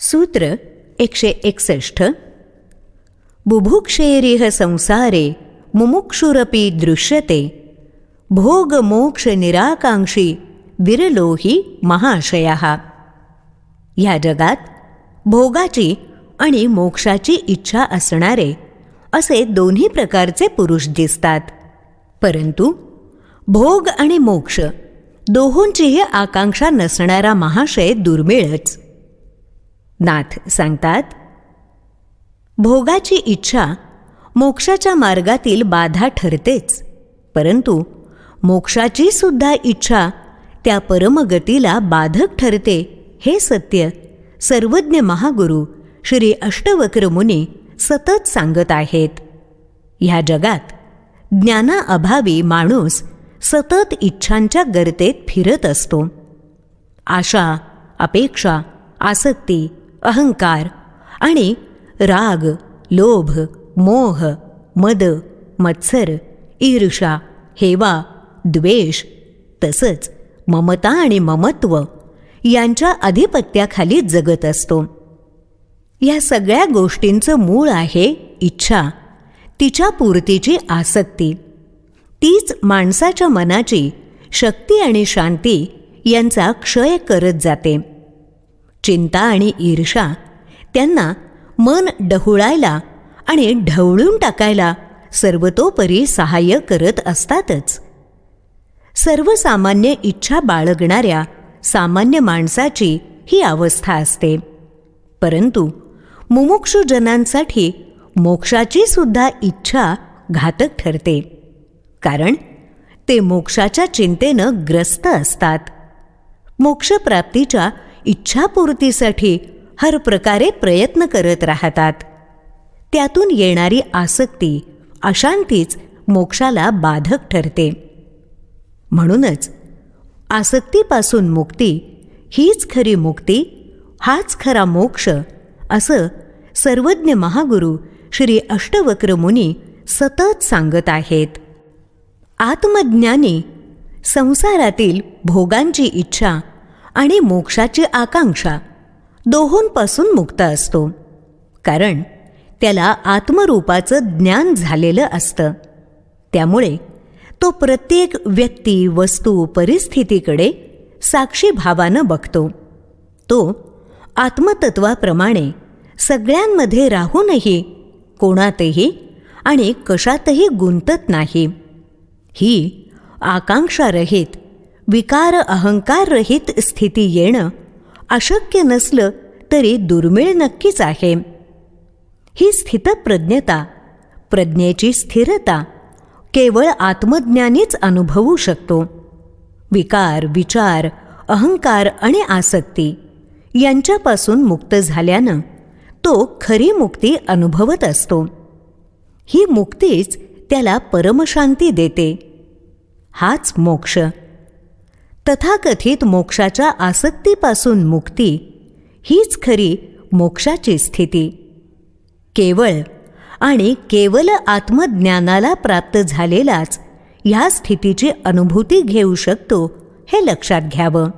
सूत्र एकशे एकसष्ट. बुभुक्षेरिह संसारे मुमुक्षुरपी दृश्यते. भोग मोक्ष निराकांक्षी विरलोही महाशया. ह्या जगात भोगाची आणि मोक्षाची इच्छा असणारे असे दोन्ही प्रकारचे पुरुष दिसतात. परंतु भोग आणि मोक्ष दोहोंचीही आकांक्षा नसणारा महाशय दुर्मिळच. नाथ सांगतात भोगाची इच्छा मोक्षाच्या मार्गातील बाधा ठरतेच परंतु मोक्षाची सुद्धा इच्छा त्या परमगतीला बाधक ठरते हे सत्य सर्वज्ञ महागुरु श्री अष्टवक्र मुनी सतत सांगत आहेत. ह्या जगात ज्ञानाअभावी माणूस सतत इच्छांच्या गर्तेत फिरत असतो. आशा अपेक्षा आसक्ती अहंकार आणि राग लोभ मोह मद मत्सर ईर्षा हेवा द्वेष तसंच ममता आणि ममत्व यांच्या अधिपत्याखाली जगत असतो. या सगळ्या गोष्टींचं मूळ आहे इच्छा. तिच्या पूर्तीची आसक्ती. तीच माणसाच्या मनाची शक्ती आणि शांती यांचा क्षय करत जाते. चिंता आणि ईर्षा त्यांना मन डहुळायला आणि ढवळून टाकायला सर्वतोपरी सहाय्य करत असतातच. सर्वसामान्य इच्छा बाळगणाऱ्या सामान्य माणसाची ही अवस्था असते. परंतु मुमुक्षुजनांसाठी मोक्षाची सुद्धा इच्छा घातक ठरते. कारण ते मोक्षाच्या चिंतेनं ग्रस्त असतात. मोक्षप्राप्तीच्या इच्छापूर्तीसाठी हर प्रकारे प्रयत्न करत राहतात. त्यातून येणारी आसक्ती अशांतीच मोक्षाला बाधक ठरते. म्हणूनच आसक्तीपासून मुक्ती हीच खरी मुक्ती हाच खरा मोक्ष असं सर्वज्ञ महागुरू श्री अष्टवक्र मुनी सतत सांगत आहेत. आत्मज्ञानी संसारातील भोगांची इच्छा आणि मोक्षाची आकांक्षा दोहोंपासून मुक्त असतो. कारण त्याला आत्मरूपाचं ज्ञान झालेलं असतं. त्यामुळे तो प्रत्येक व्यक्ती वस्तू परिस्थितीकडे साक्षी भावानं बघतो. तो आत्मतत्वाप्रमाणे सगळ्यांमध्ये राहूनही कोणातही आणि कशातही गुंतत नाही. ही आकांक्षारहित विकार अहंकाररहित स्थिती येणं अशक्य नसलं तरी दुर्मिळ नक्कीच आहे. ही स्थितप्रज्ञता प्रज्ञेची स्थिरता केवळ आत्मज्ञानीच अनुभवू शकतो. विकार विचार अहंकार आणि आसक्ती यांच्यापासून मुक्त झाल्यानं तो खरी मुक्ती अनुभवत असतो. ही मुक्तीच त्याला परमशांती देते. हाच मोक्ष. तथाकथित मोक्षाच्या आसक्तीपासून मुक्ती हीच खरी मोक्षाची स्थिती. केवळ आणि केवल आत्मज्ञानाला प्राप्त झालेलाच ह्या स्थितीची अनुभूती घेऊ शकतो हे लक्षात घ्यावं.